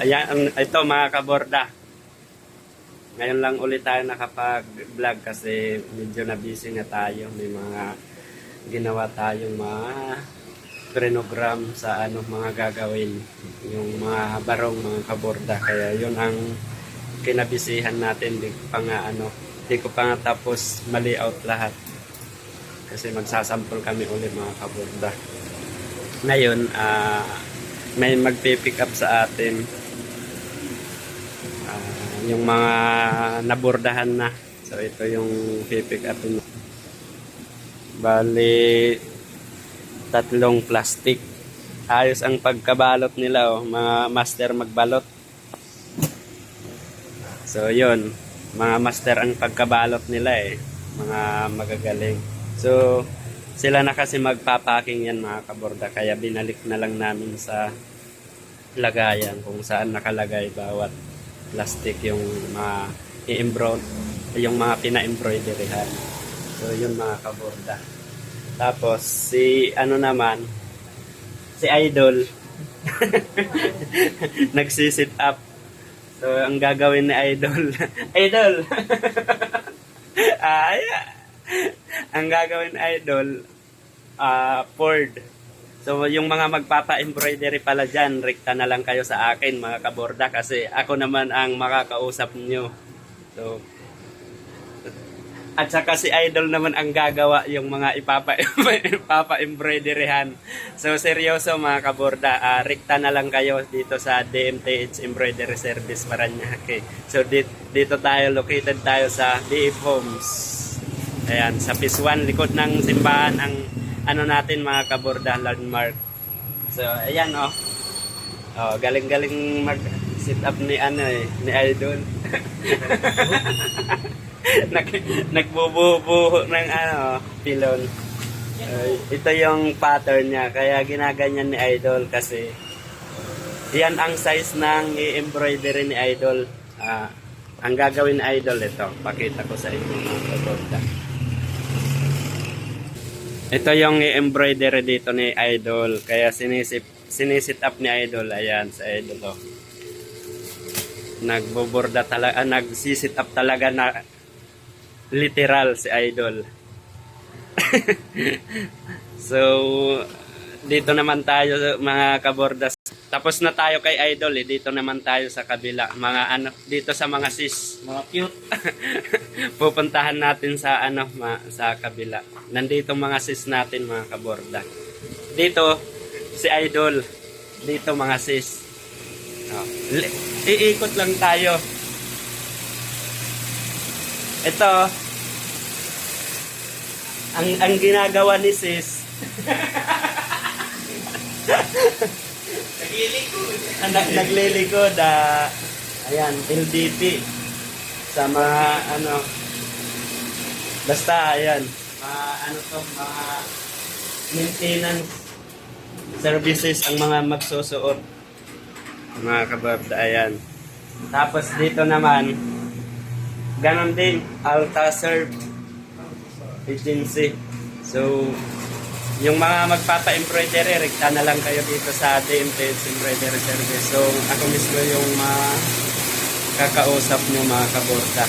ayan, ito mga kaborda. Ngayon lang ulit tayo nakapag-vlog kasi medyo na busy na tayo. May mga ginawa tayong mga program sa ano mga gagawin. Yung mga barong mga kaborda. Kaya yun ang kinabisihan natin. Di ko pa nga ano di ko pa nga tapos mali out lahat. Kasi magsasampol kami ulit mga kaborda. Ngayon ah may magpipick up sa atin yung mga nabordahan na so ito yung pipick up bali tatlong plastic. Ayos ang pagkabalot nila, oh. mga master magbalot. So, yun. Mga master ang pagkabalot nila eh. Mga magagaling. So, sila na kasi magpapaking yan mga kaborda. Kaya binalik na lang namin sa lagayan kung saan nakalagay bawat plastic yung mga i-embroid yung mga pina-embroideryhan. So, yun mga kaborda. Tapos, si ano naman, si Idol, nagsisit up. So, ang gagawin ni Idol, Idol! Ay, ang gagawin ni Idol, ah Ford. So, yung mga magpapa-embroidery pala dyan, rekta na lang kayo sa akin, mga kaborda, kasi ako naman ang makakausap nyo. So, at saka si Idol naman ang gagawa yung mga ipapa ipapa-embroideryhan. So seryoso mga kaborda, ah, rekta na lang kayo dito sa DMTH Embroidery Service Paranaque. So dito, dito tayo, located tayo sa DF Homes. Ayan, sa 1, likod ng simbahan ang ano natin mga kaborda, landmark. So ayan oh. Oh, galing-galing mag sit up ni ano eh, ni Idol. Nag, nagbububuho ng ano, pilon. Uh, ito yung pattern niya. Kaya ginaganyan ni Idol kasi yan ang size ng i-embroidery ni Idol. Ah, ang gagawin ni Idol ito. Pakita ko sa inyo mga kaborda. Ito yung i-embroidery dito ni Idol. Kaya sinisip, sinisit up ni Idol. Ayan, sa Idol. Oh. Nagboborda talaga, ah, nagsisit up talaga na literal si Idol. so, dito naman tayo mga kabordas. Tapos na tayo kay Idol eh. Dito naman tayo sa kabila. Mga ano, dito sa mga sis. Mga cute. Pupuntahan natin sa ano, ma, sa kabila. Nandito mga sis natin mga kaborda. Dito, si Idol. Dito mga sis. Oh, iikot lang tayo. Ito, ang ang ginagawa ni sis, ang nag- naglilikod, ah, ayan, LDP, sa mga, ano, basta, ayan, mga, ano to, mga maintenance services ang mga magsusuot. Mga kabarda, ayan. Tapos dito naman, ganon din, Alta Serve Agency. So, yung mga magpapa-embroidery, rekta na lang kayo dito sa DMTS Embroidery Service. So, ako mismo yung makakausap nyo mga kaborda.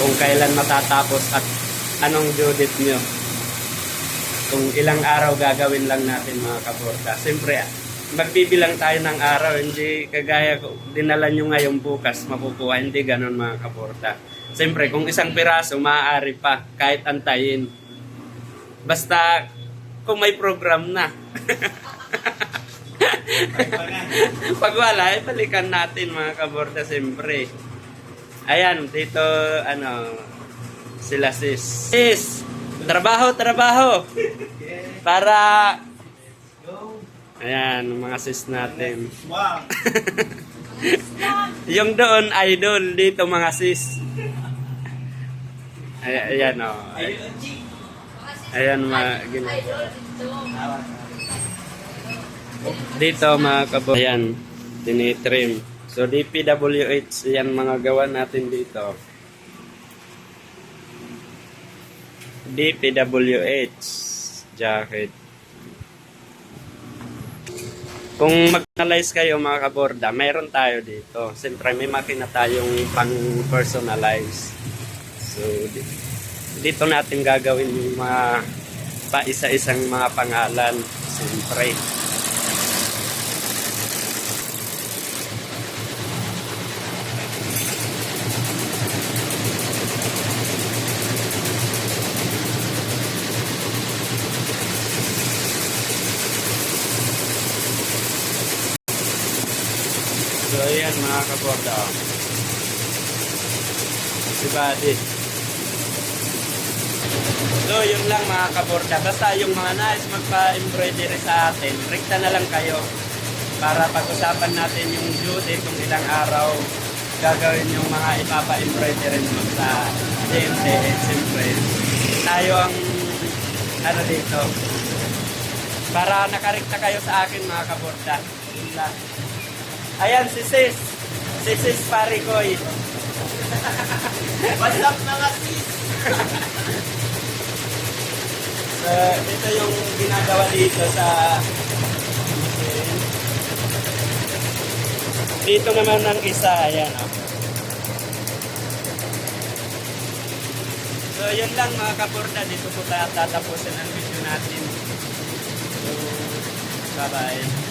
Kung kailan matatapos at anong due date nyo. Kung ilang araw gagawin lang natin mga kaborda. Siyempre, magbibilang tayo ng araw. Hindi kagaya ko, dinala nyo ngayon bukas, makukuha. Hindi ganon mga kaborda. Siyempre, kung isang piraso, maaari pa, kahit antayin. Basta, kung may program na. Pag wala, eh, balikan natin mga kaborda, siyempre. Ayan, dito, ano, sila sis. Sis, trabaho, trabaho. Para, ayan, mga sis natin. Wow. Yung doon, idol. Dito, mga sis. Ay, ayan, o. Oh. Ayan, mga gina. Dito, mga kabo. Ayan, tinitrim. So, DPWH, yan mga gawa natin dito. DPWH jacket. Kung mag-personalize kayo mga kaborda, mayroon tayo dito. Siyempre may makina tayong pang-personalize. So, di- dito natin gagawin yung mga pa isa-isang mga pangalan. Siyempre. So, ayan mga kaborda. Si Buddy. So, yun lang mga kaborda. Basta yung mga nais magpa-embroidery sa atin, rekta na lang kayo para pag-usapan natin yung due date kung ilang araw gagawin yung mga ipapa-embroidery mo sa DMT. Siyempre, tayo ang ano dito. Para nakarekta kayo sa akin mga kaborda. Yun lang. Ayan si Sis. Si Sis Parikoy. What's up mga sis? So, ito yung ginagawa dito sa dito naman ang isa, ayan oh. So, yun lang mga kaporda, dito po tatapusin ang video natin. So, bye-bye.